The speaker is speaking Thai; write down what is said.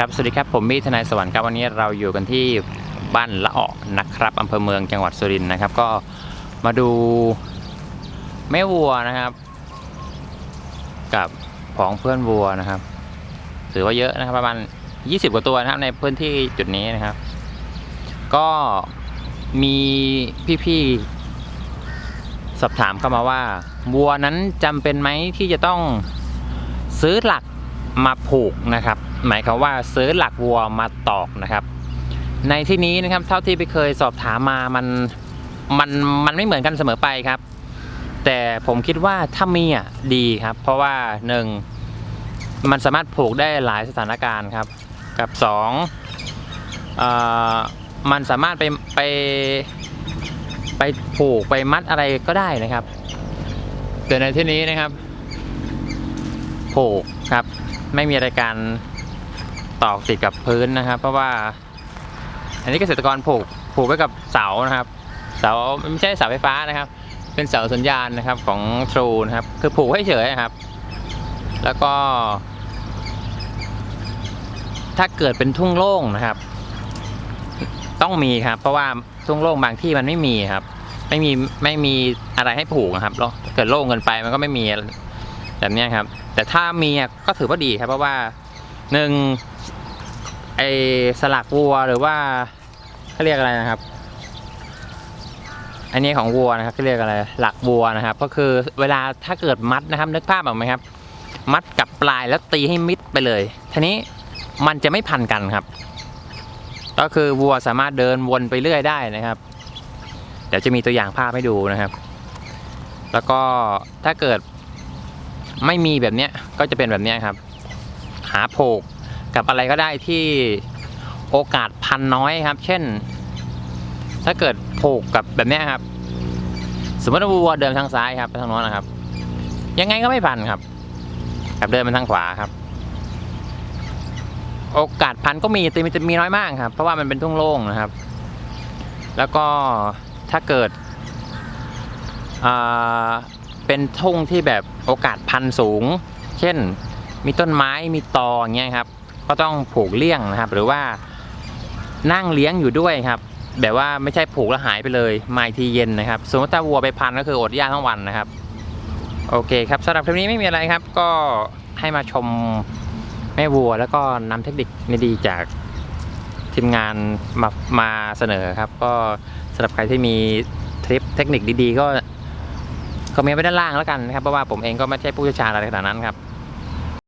ครับ สวัสดีครับ ผมมีทนายสวรรค์ครับ วันนี้เราอยู่กันที่บ้านละเอนะครับอำเภอเมืองจังหวัดสุรินทร์นะครับ ก็มาดูแม่วัวนะครับ กับของเพื่อนวัวนะครับ ถือว่าเยอะนะครับ ประมาณ 20 กว่าตัวนะครับ ในพื้นที่จุดนี้นะครับ ก็มีพี่ๆสอบถามเข้ามาว่าวัวนั้นจำเป็นไหมที่จะต้องซื้อหลัก มาผูกนะครับ หมายความว่าซื้อหลักวัวมาตอกนะครับ ในที่นี้นะครับเท่าที่ไปเคยสอบถามมามันมันมันไม่เหมือนกันเสมอไปครับ แต่ผมคิดว่าถ้ามีอะดีครับ เพราะว่าหนึ่งมันสามารถผูกได้หลายสถานการณ์ครับ กับสองเอ่อมันสามารถไปไปไปผูกไปมัดอะไรก็ได้นะครับแต่ในที่นี้นะครับ ผูกครับ ไม่มีอะไรการตอกติดกับพื้นนะครับ เพราะว่า อันนี้เกษตรกรผูกผูกไว้กับเสานะครับ เสาไม่ใช่เสาไฟฟ้านะครับ เป็นเสาสัญญาณนะครับของ True นะครับ คือผูกให้เฉยนะครับ แล้วก็ ถ้าเกิดเป็นทุ่งโล่งนะครับ ต้องมีครับ เพราะว่าทุ่งโล่งบางที่มันไม่มีครับ ไม่มีไม่มีอะไรให้ผูกนะครับแล้วเกิดโล่งเกินไปมันก็ไม่มีแบบนี้ครับ แต่ถ้ามีก็ถือว่าดีครับ เพราะว่าหนึ่งไอสลักวัวหรือว่าเขาเรียกอะไรนะครับ อันนี้ของวัวนะครับเขาเรียกอะไร หลักวัวนะครับ ก็คือเวลาถ้าเกิดมัดนะครับ นึกภาพออกไหมครับ มัดกับปลายแล้วตีให้มิดไปเลยทีนี้มันจะไม่พันกันครับ ก็คือวัวสามารถเดินวนไปเรื่อยได้นะครับ เดี๋ยวจะมีตัวอย่างภาพให้ดูนะครับ แล้วก็ถ้าเกิด ไม่มีแบบเนี้ยก็จะเป็นแบบเนี้ยครับ หาโผกกับอะไรก็ได้ที่โอกาสพันน้อยครับ เช่น ถ้าเกิดโผกกับแบบเนี้ยครับ สมมติว่าวัวเดินทางซ้ายครับไปทางโน้นนะครับ ยังไงก็ไม่พันครับกับเดินไปทางขวาครับ โอกาสพันก็มีแต่มันจะมีน้อยมากครับ เพราะว่ามันเป็นทุ่งโล่งนะครับ แล้วก็ถ้าเกิดอ่า เป็นทุ่งที่แบบโอกาสพันสูง เช่น มีต้นไม้มีตออย่างเงี้ยครับ ก็ต้องผูกเลี่ยงนะครับ หรือว่านั่งเลี้ยงอยู่ด้วยครับ แบบว่าไม่ใช่ผูกแล้วหายไปเลยไมาอีกทีเย็นนะครับสมมติถ้าวัวไปพันก็คืออดย่าทั้งวันนะครับ โอเคครับสำหรับคลิปนี้ไม่มีอะไรครับ ก็ให้มาชมแม่วัวแล้วก็นำเทคนิคดีๆจากทีมงานมามาเสนอครับ ก็สำหรับใครที่มีทริปเทคนิคดีๆ ก็ คอมเมนต์ไว้ด้านล่างแล้วกันนะครับเพราะว่าผมเองก็ไม่ใช่ผู้เชี่ยวชาญอะไรขนาดนั้นครับ